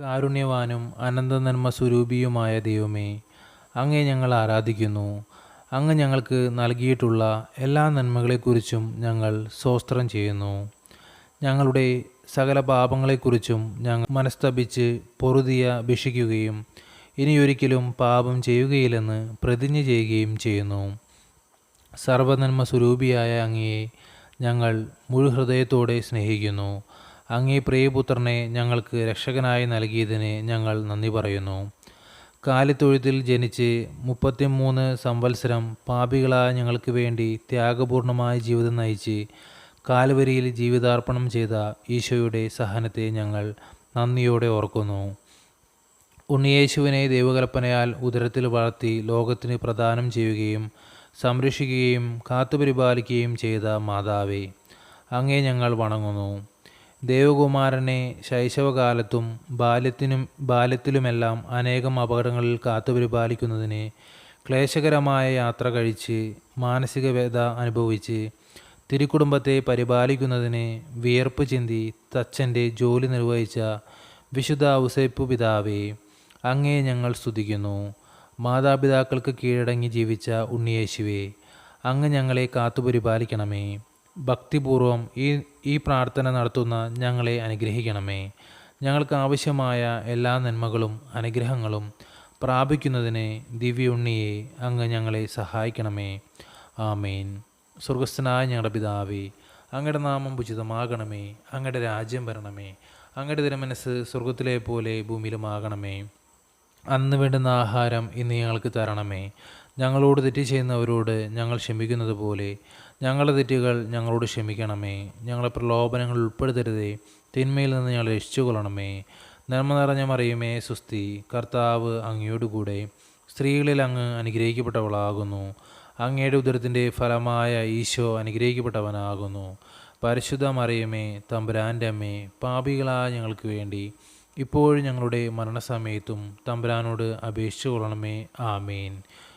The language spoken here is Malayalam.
കാരുണ്യവാനും അനന്തനന്മ സ്വരൂപിയുമായ ദൈവമേ അങ്ങേ ഞങ്ങൾ ആരാധിക്കുന്നു. അങ്ങ് ഞങ്ങൾക്ക് നൽകിയിട്ടുള്ള എല്ലാ നന്മകളെക്കുറിച്ചും ഞങ്ങൾ സ്വസ്ത്രം ചെയ്യുന്നു. ഞങ്ങളുടെ സകല പാപങ്ങളെക്കുറിച്ചും ഞങ്ങൾ മനസ്തപിച്ച് പൊറുതിയ ഭിക്ഷിക്കുകയും ഇനിയൊരിക്കലും പാപം ചെയ്യുകയില്ലെന്ന് പ്രതിജ്ഞ ചെയ്യുകയും ചെയ്യുന്നു. സർവനന്മ സ്വരൂപിയായ അങ്ങയെ ഞങ്ങൾ മുഴുഹൃദയത്തോടെ സ്നേഹിക്കുന്നു. അങ്ങേ പ്രിയപുത്രനെ ഞങ്ങൾക്ക് രക്ഷകനായി നൽകിയതിന് ഞങ്ങൾ നന്ദി പറയുന്നു. കാലിത്തൊഴുത്തിൽ ജനിച്ച് മുപ്പത്തിമൂന്ന് സംവത്സരം പാപികളായ ഞങ്ങൾക്ക് വേണ്ടി ത്യാഗപൂർണമായ ജീവിതം നയിച്ച് കാൽവരിയിൽ ജീവിതാർപ്പണം ചെയ്ത ഈശോയുടെ സഹനത്തെ ഞങ്ങൾ നന്ദിയോടെ ഓർക്കുന്നു. ഉണ്ണിയേശുവിനെ ദൈവകൽപ്പനയാൽ ഉദരത്തിൽ വളർത്തി ലോകത്തിന് പ്രദാനം ചെയ്യുകയും സംരക്ഷിക്കുകയും കാത്തുപരിപാലിക്കുകയും ചെയ്ത മാതാവേ അങ്ങേ ഞങ്ങൾ വണങ്ങുന്നു. ദേവകുമാരനെ ശൈശവകാലത്തും ബാല്യത്തിനും ബാല്യത്തിലുമെല്ലാം അനേകം അപകടങ്ങളിൽ കാത്തുപരിപാലിക്കുന്നതിന് ക്ലേശകരമായ യാത്ര കഴിച്ച് മാനസിക വേദ അനുഭവിച്ച് തിരുക്കുടുംബത്തെ പരിപാലിക്കുന്നതിന് വിയർപ്പ് ചിന്തി തച്ചന്റെ ജോലി നിർവഹിച്ച വിശുദ്ധ ഔസേപ്പ് പിതാവേ അങ്ങേ ഞങ്ങൾ സ്തുതിക്കുന്നു. മാതാപിതാക്കൾക്ക് കീഴടങ്ങി ജീവിച്ച ഉണ്ണിയേശുവേ അങ്ങ് ഞങ്ങളെ കാത്തുപരിപാലിക്കണമേ. ഭക്തിപൂർവം ഈ ഈ പ്രാർത്ഥന നടത്തുന്ന ഞങ്ങളെ അനുഗ്രഹിക്കണമേ. ഞങ്ങൾക്ക് ആവശ്യമായ എല്ലാ നന്മകളും അനുഗ്രഹങ്ങളും പ്രാപിക്കുന്നതിന് ദിവ്യ ഉണ്ണിയെ അങ്ങ് ഞങ്ങളെ സഹായിക്കണമേ. ആമേൻ. സ്വർഗസ്ഥനായ ഞങ്ങളുടെ പിതാവേ അങ്ങയുടെ നാമം ഉചിതമാകണമേ. അങ്ങയുടെ രാജ്യം വരണമേ. അങ്ങയുടെ തിരുമനസ് സ്വർഗത്തിലെ പോലെ ഭൂമിയിലുമാകണമേ. അന്ന് വേണ്ടുന്ന ആഹാരം ഇന്ന് ഞങ്ങൾക്ക് തരണമേ. ഞങ്ങളോട് തെറ്റ് ചെയ്യുന്നവരോട് ഞങ്ങൾ ക്ഷമിക്കുന്നത് പോലെ ഞങ്ങളുടെ തെറ്റുകൾ ഞങ്ങളോട് ക്ഷമിക്കണമേ. ഞങ്ങളെ പ്രലോഭനങ്ങൾ ഉൾപ്പെടുത്തരുതേ. തിന്മയിൽ നിന്ന് ഞങ്ങൾ രക്ഷിച്ചു കൊള്ളണമേ നന്മ നിറഞ്ഞ മറിയുമേ സുസ്തി കർത്താവ് അങ്ങയോടുകൂടെ സ്ത്രീകളിൽ അങ്ങ് അനുഗ്രഹിക്കപ്പെട്ടവളാകുന്നു. അങ്ങയുടെ ഉദരത്തിന്റെ ഫലമായ ഈശോ അനുഗ്രഹിക്കപ്പെട്ടവനാകുന്നു. പരിശുദ്ധ മറിയമേ തമ്പുരാന്റെ അമ്മേ പാപികളായ ഞങ്ങൾക്ക് വേണ്ടി ഇപ്പോഴും ഞങ്ങളുടെ മരണസമയത്തും തമ്പുരാനോട് അപേക്ഷിച്ചു കൊള്ളണമേ ആമേൻ.